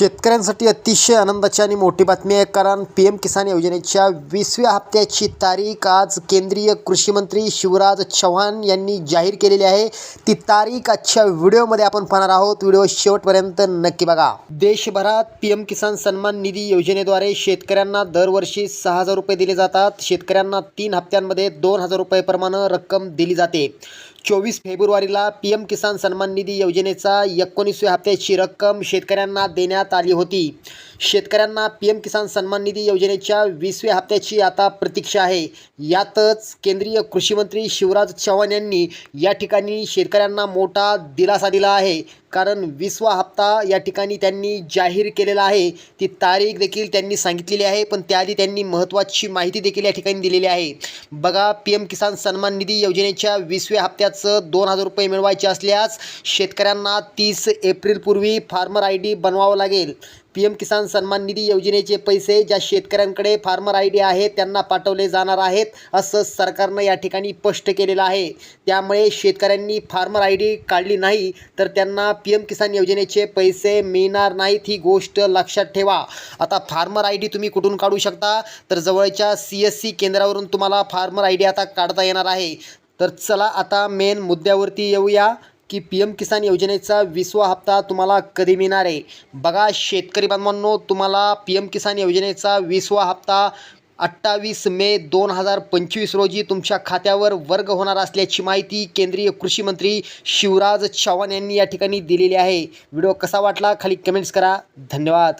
शेतकऱ्यांसाठी अतिशय आनंदाची आणि मोठी बातमी आहे कारण पी एम किसान योजनेच्या वीसव्या हप्त्याची तारीख आज केंद्रीय कृषी मंत्री शिवराज चव्हाण यांनी जाहीर केलेली आहे. ती तारीख आजच्या व्हिडिओमध्ये आपण पाहणार आहोत. व्हिडिओ शेवटपर्यंत नक्की बघा. देशभरात पी एम किसान सन्मान निधी योजनेद्वारे शेतकऱ्यांना दरवर्षी सहा हजार रुपये दिले जातात. शेतकऱ्यांना तीन हप्त्यांमध्ये दोन हजार रुपये प्रमाणे रक्कम दिली जाते. चोवीस फेब्रुवारीला पी एम किसान सन्मान निधी योजनेचा एकोणीसव्या हप्त्याची रक्कम शेतकऱ्यांना देण्यात आली होती. शेतकऱ्यांना पी एम किसान सन्मान निधी योजनेच्या वीसव्या हप्त्याची आता प्रतीक्षा आहे. यातच केंद्रीय कृषीमंत्री शिवराज चव्हाण यांनी या ठिकाणी शेतकऱ्यांना मोठा दिलासा दिला आहे. कारण वीसवा हप्ता या ठिकाणी त्यांनी जाहीर केलेला आहे. ती तारीख देखील त्यांनी सांगितलेली आहे पण त्याआधी त्यांनी महत्त्वाची माहिती देखील या ठिकाणी दिलेली आहे. बघा पी एम किसान सन्मान निधी योजनेच्या वीसव्या हप्त्याचं दोन हजार रुपये मिळवायचे असल्यास शेतकऱ्यांना तीस एप्रिलपूर्वी फार्मर आय डी बनवावं लागेल. पी एम किसान सन्मान निधी योजनेचे पैसे ज्या शेतकऱ्यांकडे फार्मर आय डी आहे त्यांना पाठवले जाणार आहेत असं सरकारनं या ठिकाणी स्पष्ट केलेलं आहे. त्यामुळे शेतकऱ्यांनी फार्मर आय डी काढली नाही तर त्यांना पी एम किसान योजनेचे पैसे मिळणार नाहीत ही गोष्ट लक्षात ठेवा. आता फार्मर आय डी तुम्ही कुठून काढू शकता? तर जवळच्या सी एस सी केंद्रावरून तुम्हाला फार्मर आय डी आता काढता येणार आहे. तर चला आता मेन मुद्द्यावरती येऊया. की पी एम किसान योजनेचा विसवा हप्ता तुम्हाला कधी मिळणार आहे? बघा शेतकरी बांधवांनो तुम्हाला पी एम किसान योजनेचा विसवा हप्ता अठ्ठावीस मे दोन हजार पंचवीस रोजी तुमच्या खात्यावर वर्ग होणार असल्याची माहिती केंद्रीय कृषी मंत्री शिवराज चव्हाण यांनी या ठिकाणी दिलेली आहे. व्हिडिओ कसा वाटला खाली कमेंट्स करा. धन्यवाद.